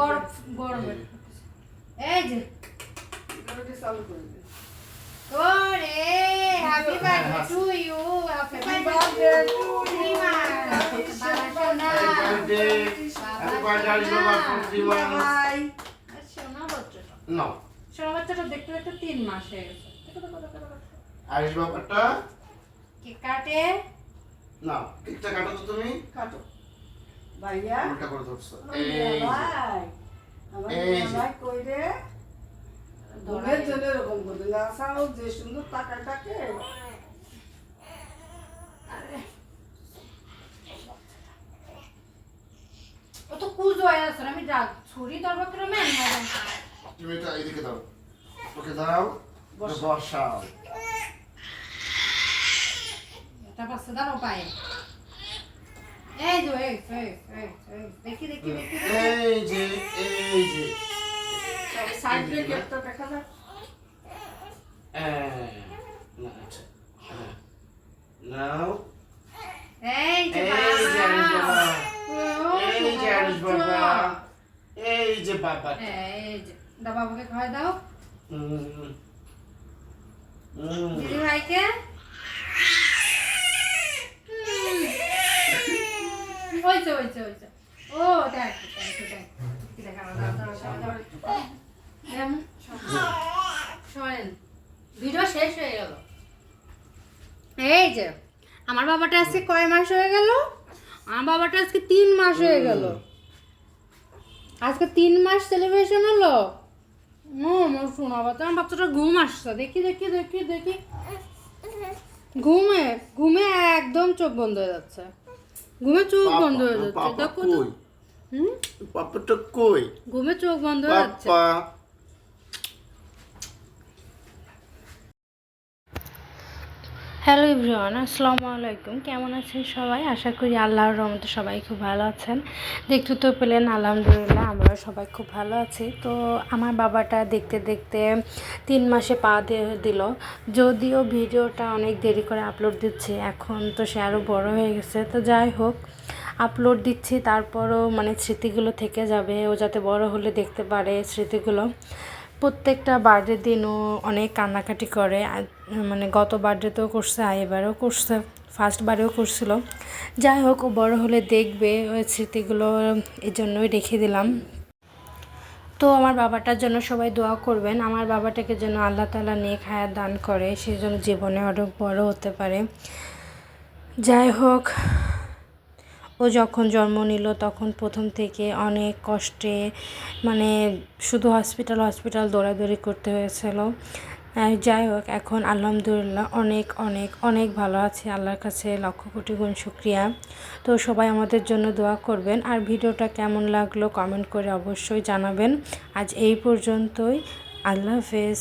গরম গরম এই যে। চালু করে দে ওরে happy birthday to you happy birthday birthday to to you সোনা ভাই সোনা বাচ্চাটা না সোনা বাচ্চাটা দেখতে দেখতে তিন মাস হয়ে গেছে। দেখো, দেখো, দেখো, দেখো। আয়ুষ ব্যাপারটা কেক কাটে? না কেকটা কাটো তো তুমি? কাটো। ভাইয়া? উল্টা করে ধরছো। এই ভাই। আমার এই ভাই কই রে? দুধের জন্য এরকম করতে না সাও যে সুন্দর টাকাটাকে ও তো কুজো হয়ে আছে আমি রাগ ছুরি ধরবো করে ম্যান তুমি এটা এদিকে দাও। ওকে দাও বসাও। এটা পাশে দাঁড়াও পায়ে। এই যে এই যে হ্যাঁ, আচ্ছা, হ্যাঁ। নাও। এই যে বাবা। এই যে আয়ুষ বাবা। এই যে বাবা। এই যে দা বাবাকে খাওয়াই দাও। দিদি ভাইকে এই যে, আমার বাবাটা আজকে কয় মাস হয়ে গেল? আমার বাবাটা আজকে তিন মাস হয়ে গেল। আজকে তিন মাস সেলিব্রেশন হলো? ও মোর শোনা বাচ্চা আমার বাচ্চাটা ঘুম আসছে। দেখি দেখি দেখি দেখি। ঘুমে ঘুমে একদম চোখ বন্ধ হয়ে যাচ্ছে। ঘুমে চোখ বন্ধ হয়ে যাচ্ছে পাপা কই? হুম? পাপাটা কই? ঘুমে চোখ বন্ধ হয়ে যাচ্ছে। হ্যালো এভরিওয়ান আসসালামু আলাইকুম। কেমন আছেন সবাই? আশা করি আল্লাহর রহমতে সবাই খুব ভালো আছেন। দেখতে তো পেলেন, আলহামদুলিল্লাহ আমরা সবাই খুব ভালো আছি। তো আমার বাবাটা দেখতে দেখতে তিন মাসে পা দিয়ে দিল। যদিও ভিডিওটা অনেক দেরি করে আপলোড দিচ্ছে, এখন তো সে আরও বড় হয়ে গেছে। তো যাই হোক, আপলোড দিচ্ছি, তারপরও মানে স্মৃতিগুলো থেকে যাবে। ও যাতে বড় হলে দেখতে পারে স্মৃতিগুলো। প্রত্যেকটা বার্থডের দিনও অনেক কান্নাকাটি করে। মানে গত বার্থডেতেও করছে, আর এবারেও করছে ফার্স্ট বারেও করছিল। যাই হোক বড় হলে দেখবে ওই স্মৃতিগুলো এই জন্যই রেখে দিলাম। তো আমার বাবাটার জন্য সবাই দোয়া করবেন। আমার বাবাটাকে যেন আল্লাহ তালা নেক হায়াত দান করে সেই জন্য জীবনে আরও বড় হতে পারে। যাই হোক ও যখন জন্ম নিল তখন প্রথম থেকে অনেক কষ্টে মানে শুধু হসপিটাল হসপিটাল দৌড়াদৌড়ি করতে হয়েছিল। যাই হোক, এখন আলহামদুলিল্লাহ অনেক অনেক অনেক ভালো আছে। আল্লাহর কাছে লক্ষ কোটি গুণ শুক্রিয়া। তো সবাই আমাদের জন্য দোয়া করবেন। আর ভিডিওটা কেমন লাগল কমেন্ট করে অবশ্যই জানাবেন। আজ এই পর্যন্তই। আল্লাহ হাফেজ।